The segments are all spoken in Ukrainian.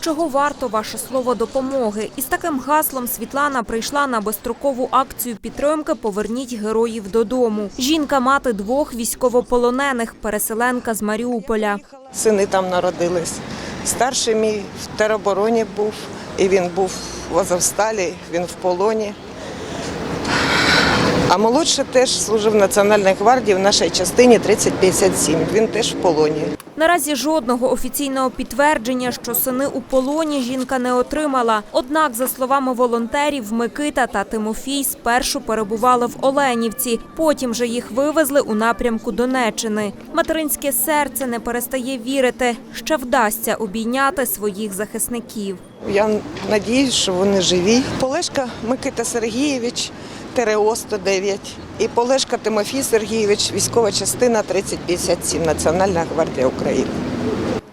Чого варто ваше слово допомоги? Із таким гаслом Світлана прийшла на безстрокову акцію підтримки Поверніть героїв додому. Жінка мати двох військовополонених, переселенка з Маріуполя. Сини там народились. Старший мій в теробороні був, і він був в Азовсталі, він в полоні. А молодший теж служив в Національній гвардії в нашій частині 3057. Він теж в полоні. Наразі жодного офіційного підтвердження, що сини у полоні жінка не отримала. Однак, за словами волонтерів, Микита та Тимофій спершу перебували в Оленівці, потім же їх вивезли у напрямку Донеччини. Материнське серце не перестає вірити, ще вдасться обійняти своїх захисників. Я надіюсь, що вони живі. Полешка Микита Сергійович, 109. І Полешка Тимофій Сергійович, військова частина 3057, Національна гвардія України.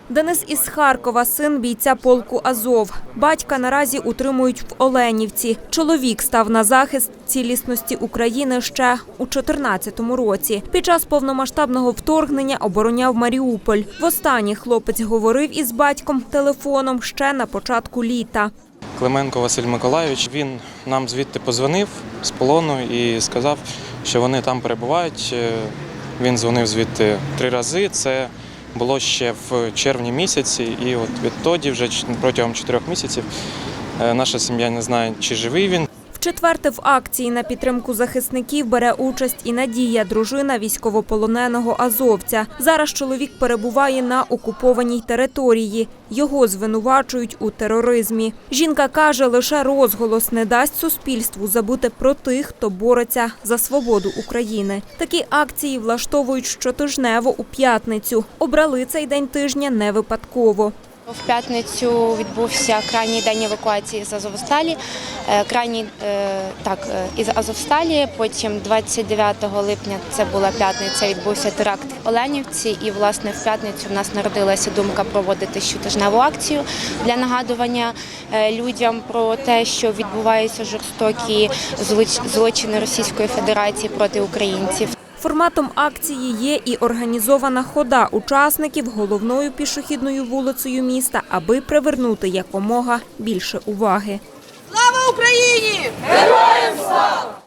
Денис із Харкова, син бійця полку Азов. Батька наразі утримують в Оленівці. Чоловік став на захист цілісності України ще у 2014 році. Під час повномасштабного вторгнення обороняв Маріуполь. Востаннє хлопець говорив із батьком телефоном ще на початку літа. Клименко Василь Миколайович. Він нам звідти позвонив з полону і сказав, що вони там перебувають. Е, Він дзвонив звідти три рази. Це було ще в червні місяці, і от відтоді, вже протягом чотирьох місяців, е, наша сім'я не знає, чи живий він, Вчетверте в акції на підтримку захисників бере участь і Надія, дружина військовополоненого азовця. Зараз чоловік перебуває на окупованій території. Його звинувачують у тероризмі. Жінка каже, лише розголос не дасть суспільству забути про тих, хто бореться за свободу України. Такі акції влаштовують щотижнево у п'ятницю. Обрали цей день тижня не випадково. В п'ятницю відбувся крайній день евакуації з Азовсталі. Е, Крайній е, так е, із Азовсталі. Потім 29 липня це була п'ятниця. Відбувся теракт в Оленівці. І власне в п'ятницю в нас народилася думка проводити щотижневу акцію для нагадування людям про те, що відбуваються жорстокі злочини Російської Федерації проти українців. Форматом акції є і організована хода учасників головною пішохідною вулицею міста, аби привернути якомога більше уваги. Слава Україні! Героям слава!